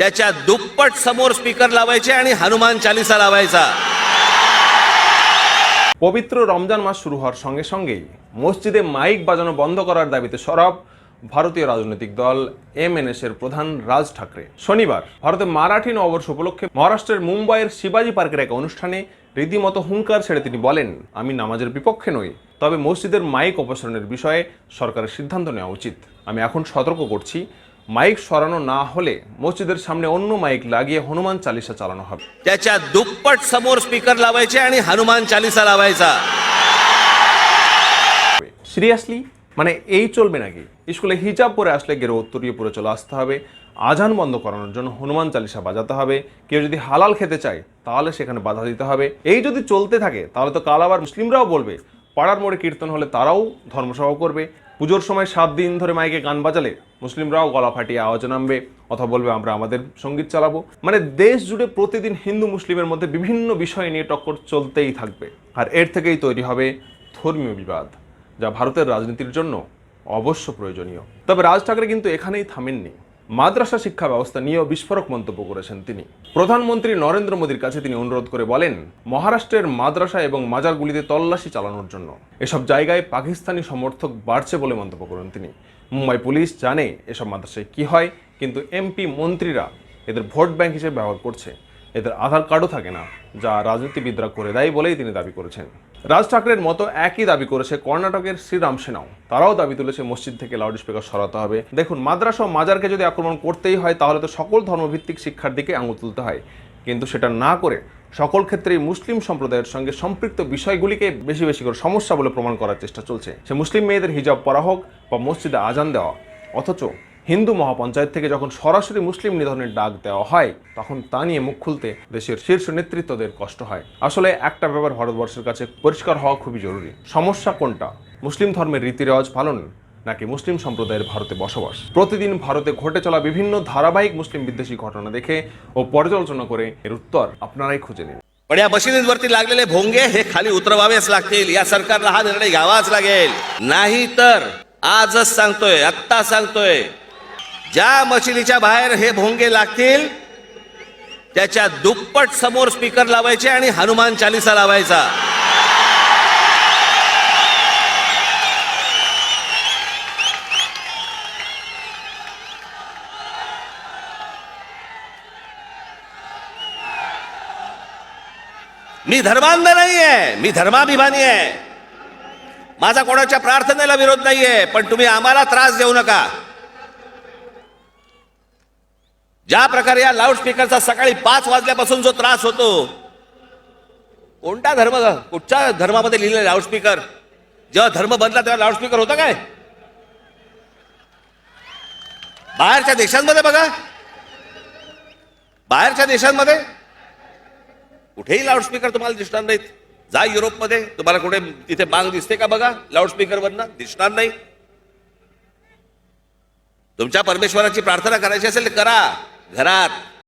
त्याच्या दुप्पट समोर स्पीकर लावायचे आणि हनुमान चालिसा लावायचा পবিত্র রমজান মাস শুরু হওয়ার সঙ্গে সঙ্গেই মসজিদে মাইক বাজানো বন্ধ করার দাবিতে সরব ভারতীয় রাজনৈতিক দল এমএনএস এর প্রধান রাজ ঠাকরে শনিবার ভারতে মারাঠি নববর্ষ উপলক্ষে মহারাষ্ট্রের মুম্বাইয়ের শিবাজি পার্কের এক অনুষ্ঠানে রীতিমতো হুঙ্কার ছেড়ে তিনি বলেন আমি নামাজের বিপক্ষে নই তবে মসজিদের মাইক অপসারণের বিষয়ে সরকারের সিদ্ধান্ত নেওয়া উচিত আমি এখন সতর্ক করছি মাইক সরানো না হলে মসজিদের সামনে অন্য মাইক লাগিয়ে হনুমান চালিসা চালানো হবে त्याच्या दुप्पट समोर स्पीकर लावायचे आणि हनुमान चालिसा लावायचा সিরিয়াসলি মানে এই চলবে নাকি স্কুলে হিজাব পরে আসলে গেরো উত্তরীয় পরে চলে আসতে হবে আজান বন্ধ করানোর জন্য হনুমান চালিসা বাজাতে হবে কেউ যদি হালাল খেতে চায় তাহলে সেখানে বাধা দিতে হবে এই যদি চলতে থাকে তাহলে তো কাল আবার মুসলিমরাও বলবে পাড়ার মোড়ে কীর্তন হলে তারাও ধর্মসভা করবে পুজোর সময় সাত দিন ধরে মাইকে গান বাজালে মুসলিমরাও গলা ফাটিয়ে আওয়াজ নামবে। অথবা বলবে, আমরা আমাদের সংগীত চালাবো। মানে দেশ জুড়ে প্রতিদিন হিন্দু মুসলিমের মধ্যে বিভিন্ন বিষয় নিয়ে টক্কর চলতেই থাকবে। আর এর থেকেই তৈরি হবে ধর্মীয় বিবাদ, যা ভারতের রাজনীতির জন্য অবশ্য প্রয়োজনীয়। তবে রাজ ঠাকরে কিন্তু এখানেই থামেননি। মাদ্রাসা শিক্ষা ব্যবস্থা নিয়েও বিস্ফোরক মন্তব্য করেছেন তিনি। প্রধানমন্ত্রী নরেন্দ্র মোদীর কাছে তিনি অনুরোধ করে বলেন, মহারাষ্ট্রের মাদ্রাসা এবং মাজারগুলিতে তল্লাশি চালানোর জন্য। এসব জায়গায় পাকিস্তানি সমর্থক বাড়ছে বলে মন্তব্য করেন তিনি। মুম্বাই পুলিশ জানে এসব মাদ্রাসায় কি হয়, কিন্তু এমপি মন্ত্রীরা এদের ভোট ব্যাংক হিসেবে ব্যবহার করছে। এদের আধার কার্ডও থাকে না, যা রাজনীতিবিদরা করে দেয় বলেই তিনি দাবি করেছেন। রাজ ঠাকরের মতো একই দাবি করেছে কর্ণাটকের শ্রীরাম সেনাও। তারাও দাবি তুলেছে মসজিদ থেকে লাউড স্পিকার সরাতে হবে। দেখুন, মাদ্রাসা ও মাজারকে যদি আক্রমণ করতেই হয়, তাহলে তো সকল ধর্মভিত্তিক শিক্ষার দিকে আঙুল তুলতে হয়। কিন্তু সেটা না করে সকল ক্ষেত্রেই মুসলিম সম্প্রদায়ের সঙ্গে সম্পৃক্ত বিষয়গুলিকে বেশি বেশি করে সমস্যা বলে প্রমাণ করার চেষ্টা চলছে। সে মুসলিম মেয়েদের হিজাব পরা হোক বা মসজিদে আজান দেওয়া, অথচ হিন্দু মহাপঞ্চায়েত থেকে যখন সরাসরি মুসলিম নিধনের ডাক দেওয়া হয় তখন তা নিয়ে মুখ খুলতে দেশের শীর্ষ নেতৃত্বদের কষ্ট হয় আসলে একটা ব্যাপার ভারতবর্ষের কাছে পরিষ্কার হওয়া খুবই জরুরি সমস্যা কোনটা মুসলিম ধর্মের রীতিরেওয়াজ পালন নাকি মুসলিম সম্প্রদায়ের ভারতে বসবাস প্রতিদিন ভারতে ঘটে চলা বিভিন্ন ধারাবাহিক মুসলিম বিদ্বেষী ঘটনা দেখে ও পর্যালোচনা করে এর উত্তর আপনারাই খুঁজে নিন पण या मशिदींवरती लागलेले भोंगे हे खाली उतरवावेच लागतील या सरकारला हा निर्णय घ्यावाच लागेल नाही तर आजच सांगतोय आत्ता सांगतोय ज्या मशिदीच्या बाहेर हे भोंगे लागतील त्याच्या दुप्पट समोर स्पीकर लावायचे आणि हनुमान चालिसा लावायचा. मी धर्मांध नाहीये मी धर्माभिमानी आहे. माझा कोणाच्या प्रार्थनेला विरोध नाहीये पण तुम्ही आम्हाला त्रास देऊ नका. ज्या प्रकारे या लाऊडस्पीकरचा सकाळी पाच वाजल्यापासून जो त्रास होतो कोणता धर्म कुठच्या धर्मामध्ये लिहिलेलं लाऊडस्पीकर? जेव्हा धर्म बनला तेव्हा लाऊडस्पीकर होता काय? बाहेरच्या देशांमध्ये बघा. बाहेरच्या देशांमध्ये कुठेही लाऊडस्पीकर तुम्हाला दिसणार नाहीत. जा युरोपमध्ये तुम्हाला कुठे तिथे बांग दिसते का बघा? लाऊडस्पीकरवरनं दिसणार नाही. तुमच्या परमेश्वराची प्रार्थना करायची असेल तर करा. घरात